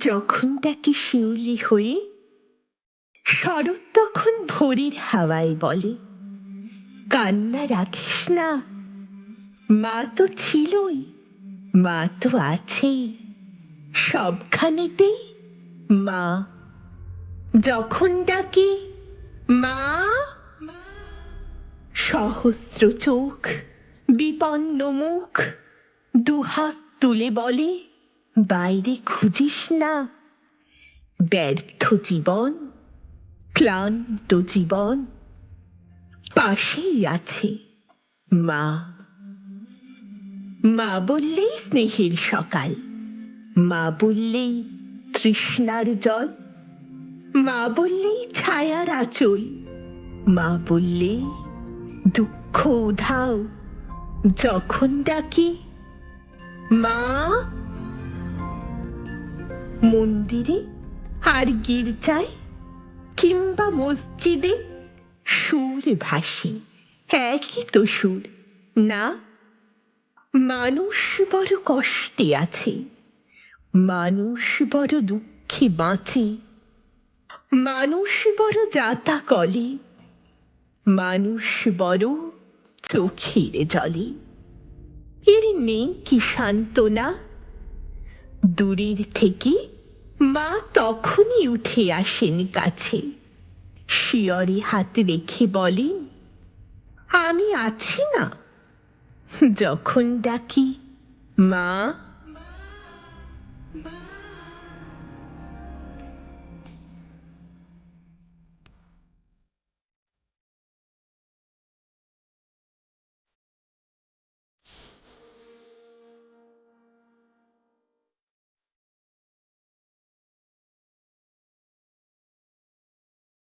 যখন ডাকি শিউলি হয়ে শরৎ তখন ভোরের হাওয়ায় বলে, কান্না রাখিস না, মা তো ছিলই, মা তো আছেই, সবখানেতেই মা। যখন ডাকি, মা, সহস্র চোখ, বিপন্ন মুখ, দুহাত তুলে বলে বাইরে খুঁজিস না। ব্যর্থ জীবন, ক্লান্ত জীবন, পাশেই আছে মা। মা বললেই স্নেহের সকাল, মা বললেই তৃষ্ণার জল, মা বললেই ছায়ার আচল, মা বললেই দুঃখ উধাও, যখন ডাকি, মা মন্দিরে আর গির্জায় কিংবা মসজিদে সুর ভাসে, একই তো সুর। না, মানুষ বড় কষ্টে আছে, মানুষ বড় দুঃখে বাঁচে, মানুষ বড় যাতা কলে, মানুষ বড় চোখের জলে। এর নেই কি সান্ত্বনা দূরের থেকে মা তখনই উঠে আসেন কাছে। শিয়রে হাত রেখে বলেন, আমি আছি না। যখন ডাকি, মা